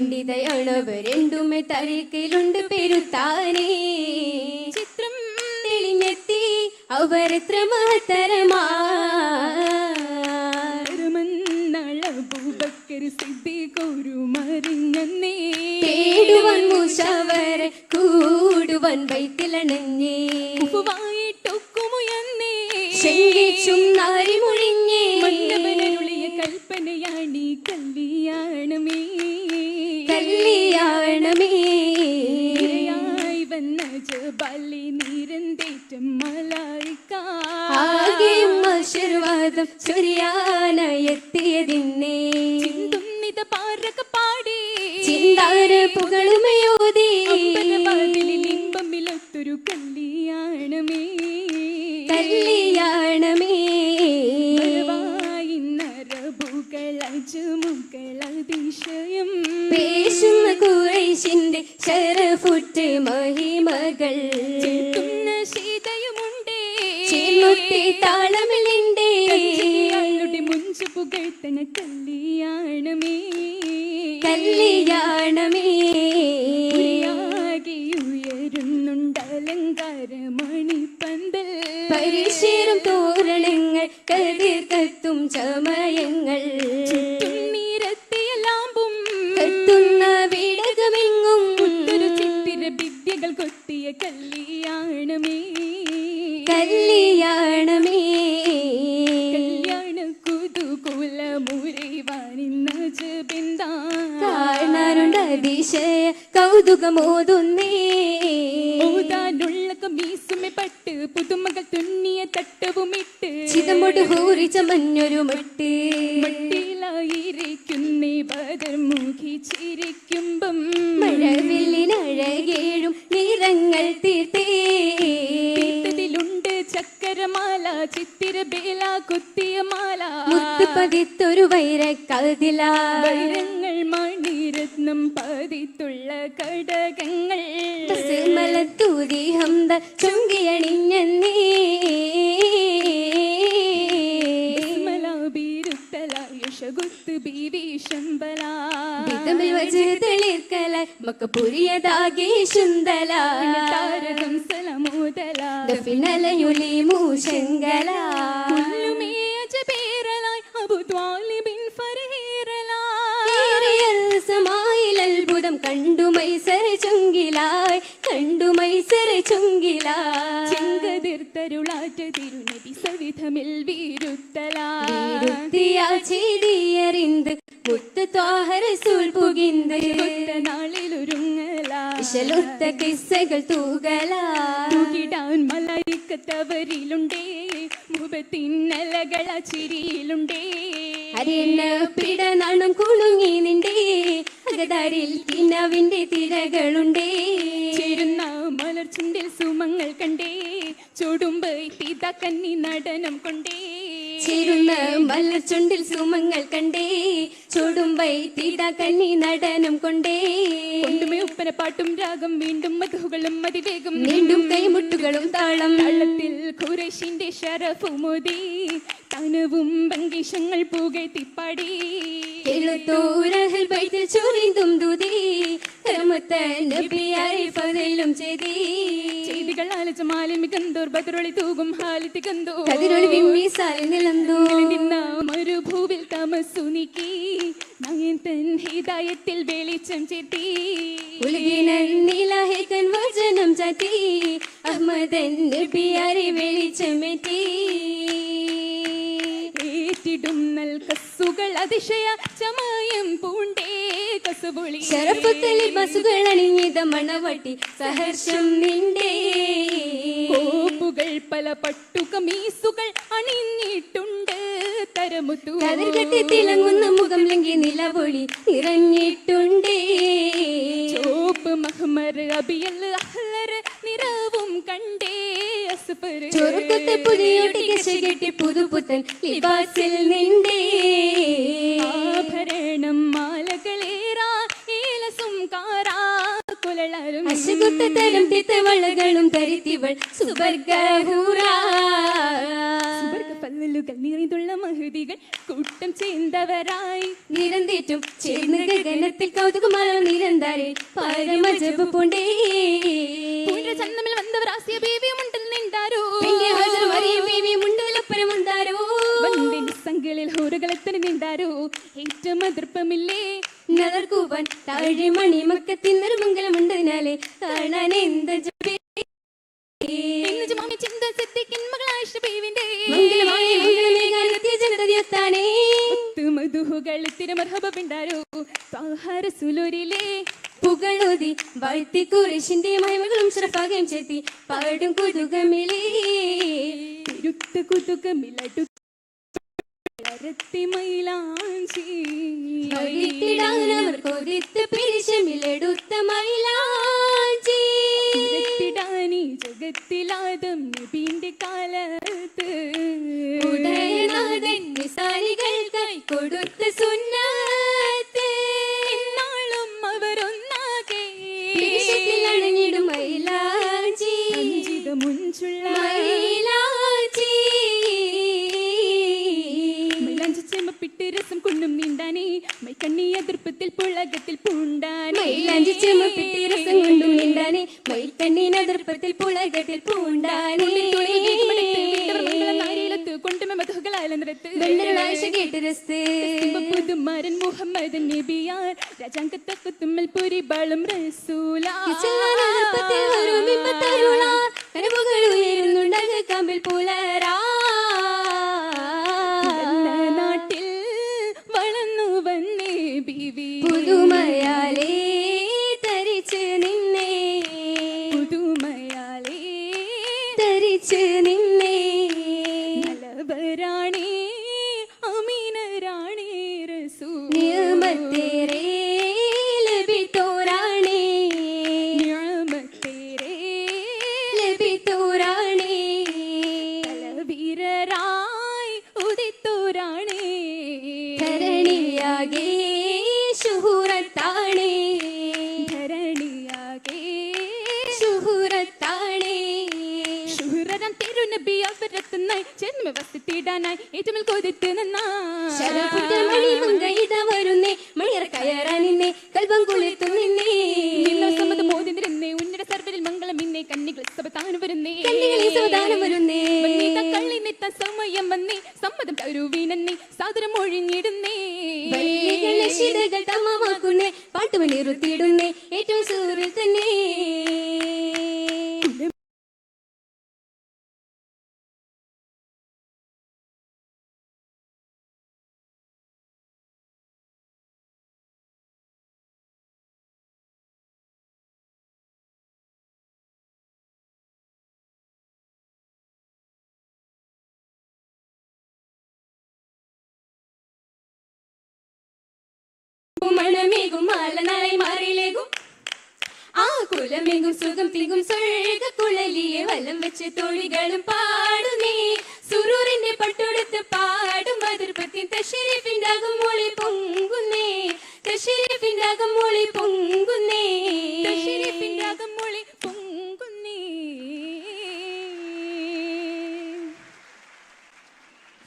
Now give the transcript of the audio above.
പണ്ഡിതയാണവരെണ്ടുമേ തലക്കിലുണ്ട് പെരുത്താനേ. ചിത്രം തെളിഞ്ഞെത്തി അവർ മഹത്തരമാ മറിഞ്ഞന്നേ തേടുവൻ മുഷവർ കൂടുവൻ വൈത്തിലണഞ്ഞേ. ഉപ്പുവായിട്ടൊക്കുമുയന്നേ ശങ്കിച്ചും നാരി മുഴിഞ്ഞേ കൽപ്പനയാണീ കല്യാണമേ. ആശീർവാദം ചൊരിയാനായെത്തിയതിന്നേ ചിന്തുന്നിത പാറക പാടി. ചിന്താര പുകളുമയോതി. ഇമ്പമിലൊത്തൊരു കല്യാണമേ. കല്യാണമേ. അതിശയം പേശുന്ന കുറേശിന്റെ ശരഫുറ്റ് മഹിമകൾ. ശീതയുമുണ്ടേ ചെന്നുത്തി താളമിലിണ്ടേ കച്ചിയാളുടെ മുഞ്ചു പുകഴ്ത്തണ കല്യാണമേ കല്യാണമേ ഉരിയാകെ ഉയരുന്നുണ്ട് അലങ്കാരമണിപ്പന്തൽ പരിശീലും തോരണങ്ങൾ കതിർ കത്തും ചമയങ്ങൾ. ചുറ്റും കത്തുന്ന വിടകമെങ്ങും. ഒരു ചിത്തിര വിദ്യകൾ കൊത്തിയ കല്യാണമേ കല്യാണമേ കൗതുകമോതുന്നേ ഊതാനുള്ള കമീസുമെ പട്ട് പുതുമകൾ തുന്നിയ തട്ടവുമിട്ട്. ചിതമൊട് ഹൂറിച്ച മഞ്ഞൊരു മട്ട്. മട്ടിലായിരിക്കുന്നേ ബദർമുഖി ചിരിക്കുമ്പം. മഴവില്ലിനഴകേഴും നിറങ്ങൾ തീർത്തേ. തീർത്തതിലുണ്ട് ചക്കരമാല ചിത്തിര ബേല കുത്തിയ മാല. പതിത്തൊരു വൈരക്കതില. വൈരങ്ങൾ മണിരത്നം പതിത്തുള്ള കടകങ്ങൾ മലത്തൂതി ഹംദ ചുങ്കിയണിഞ്ഞേ യശകുത്ത് ബീവി ശമ്പല. വിതമിൽ വച്ച് തെളിർക്കല മക്ക പുരിയതാകെ ശുന്തല. താരകം സലമോദല ദഫിനലയുലി മൂശങ്കല. കുല്ലുമേജ പേരലായി അബു ത്വാലിബിൻ സമായിൽ അത്ഭുതം കണ്ടു മൈസര ചുങ്കിലായി. കണ്ടു മൈസര ചുങ്കിലായി ചെങ്കതിർത്തരുളാറ്റ തിരുനബി സവിധമിൽ വീരുത്തലാ ചെയ്തിയറിന്ത് മുത്ത് ത്വാഹര സൂൾ പുകിന്ത് നാളിലൊരുങ്ങലാ കിസ്സകൾ തൂകലാ മല മലയിക്കത്തവരിലുണ്ടേ മുഖത്തിന്നലകള ചിരിയിലുണ്ടേ അരിയണ്ണ പിട നാണം കുണുങ്ങി നിണ്ടേ അകതാരിൽ കിനാവിന്റെ തിരകളുണ്ടേ. ചേരുന്ന മലർച്ചുണ്ടിൽ സുമങ്ങൾ കണ്ടേ ചുടുമ്പ് തീത കന്നി നടനം കൊണ്ടേ. ചേരുന്ന മലർച്ചുണ്ടിൽ സുമങ്ങൾ കണ്ടേ ചുടുമ്പൈ തീട കണ്ണി നടനം കൊണ്ടേ. കൊണ്ടുമേ ഉപ്പന പാട്ടും രാഗം വീണ്ടും മധുകളും മതിവേഗം വീണ്ടും കൈമുട്ടുകളും താളം. താളത്തിൽ ഖുറൈശിന്റെ ഷറഫുമുതി തനവും ഭംഗിഷങ്ങൾ പുകഴ്ത്തിപ്പാടി എഴുത്തൂരഹൽ ബൈത്തിൽ ചൊറിന്തും ദുതി. ചെയ്തി. ചെയ്തികൾ ബദറൊളി തൂകും ഹാലിത്തി കന്തോ കതിരൊളി വിമ്മീസാലിൽ നിലന്തോ നിന്ന മരുഭൂവിൽ തമസ്സു നീക്കി. നയന്തൻ ഹിതായത്തിൽ വെളിച്ചം ചെത്തി. ഉലകിനൻ നീലാഹേക്കൻ വചനം ചത്തി അഹമ്മദൻ നബിയാരി വെളിച്ചമെത്തി ഏറ്റിടും നൽ കസ്സുകൾ അതിശയ ചമയം പൂണ്ടേ കസുപൊളി ശരഫുത്തലിൽ ബസുകൾ അണിഞ്ഞിത മണവട്ടി സഹർഷം നിണ്ടേ. കോപ്പുകൾ പല പട്ടുകമീസുകൾ അണിഞ്ഞിട്ടുണ്ട്. തരമുത്തു കതിർകെട്ടി തിളങ്ങുന്ന മുഖം ലങ്കി നിലവൊളി നിറഞ്ഞിട്ടുണ്ടേ. ചോപ്പ് മഹ്മർ അബിയൽ അഹ്ലർ നിറവും കണ്ടേ. അസ്ഫർ ചൊറുക്കത്തെ പുതിയൊട്ടി കെട്ടി പുതുപുത്തൻ ലിബാസിൽ നിണ്ടേ. ആഭരണം മാലകളേറാ ഏലസും കാറാ കുലളരും. അശകുത്ത തരം തിത്തവളകളും തരിത്തിവൾ സുവർഗഹൂറ കപ്പലുകൾ നിറഞ്ഞുള്ള മഹതികൾ കൂട്ടം ചേർന്നവരായി. നിരന്തേറ്റും ചേർന്ന് ഗഗനത്തിൽ കൗതുകമായ നിരന്തരെ പരമജപ പൂണ്ടേ. ചന്ദമിൽ വന്നവർ ആസിയ ബേബിയും ഉണ്ടെന്ന് നിണ്ടാരോ? ഏറ്റവും അതിർപ്പമില്ലേ താഴിമണി കാണാൻ എന്ത് ചിന്ത മകളായ മംഗളമേഘാനത്യ മധുഹുകൾ തിരുമർഹബ പിണ്ടാരോ താഹാര സുലൂരിലെ പുകളോതി വാഴ്ത്തി കുരിശിന്റെ മഹിമകളും ശ്രഫാകയും ചേർത്തി പാടും കുതുകമിലേ. തിരുത്ത കുതുകമിലടു മൈലാഞ്ചി കൊതിത്ത് പിരിശമിലെടുത്ത മൈലാഞ്ചി ജഗത്തിലാദം നബീന്റെ കാലത്ത്. ഉടയനാഥൻ നിസാരികൾക്കായി കൊടുത്ത സുന്നത്ത് മൈക്കണ്ണി അതിർപ്പത്തിൽ പുളകത്തിൽ പൂണ്ടാനെ. മൈലാഞ്ചി ചെമ്മപ്പിട്ടി രസം കൊണ്ടും പുളകത്തിൽ പൂണ്ടാനെ. പുതുമാരൻ മുഹമ്മദ് നബിയാർ. രാജാങ്കത്തക്കുത്തുമ്മൽ പുരി ബാളും റസൂല. ചെല്ലാനപ്പത്തിൽ ഒരു ബിംബത്തരുളാർ കനവുകൾ ഉയരുന്നുണ്ടക കമ്പിൽ പുലരാ. ശുഹ്രരം തിരുനബി അവരത്തുന്നായി ജന്മ വസത്തിടാനായി ഏറ്റവും കൊതിത്ത് മങ്കയിത വരുന്നേ മണിയറ കയറാൻ നിന്നെ കൽവം കുളിർത്തു നിന്നേ. സമ്മതം മോദിനിരുന്നേ ഉന്നത സർവരിൽ മംഗളം ഇന്നേ കന്നികൾ സബത്താനു വരുന്നേ. കണ്ണികളിൽ സാവധാനം വരുന്നേ. കള്ളി നിത്ത സമയം വന്നേ സമ്മതം തരുവീനന്നേ സാദരം ഒഴിഞ്ഞിടുന്നേ. ലക്ഷിതകൾ തമ്മമാക്കുന്നേ പാട്ടുമണിറുത്തിയിടുന്നേ ഏറ്റവും സൂറിൽ ആ കുലമെങ്കും സുഖം തിങ്കും സൊഴുക കുഴലിയെ വലം വെച്ച് തൊഴികളും പാടുന്നേ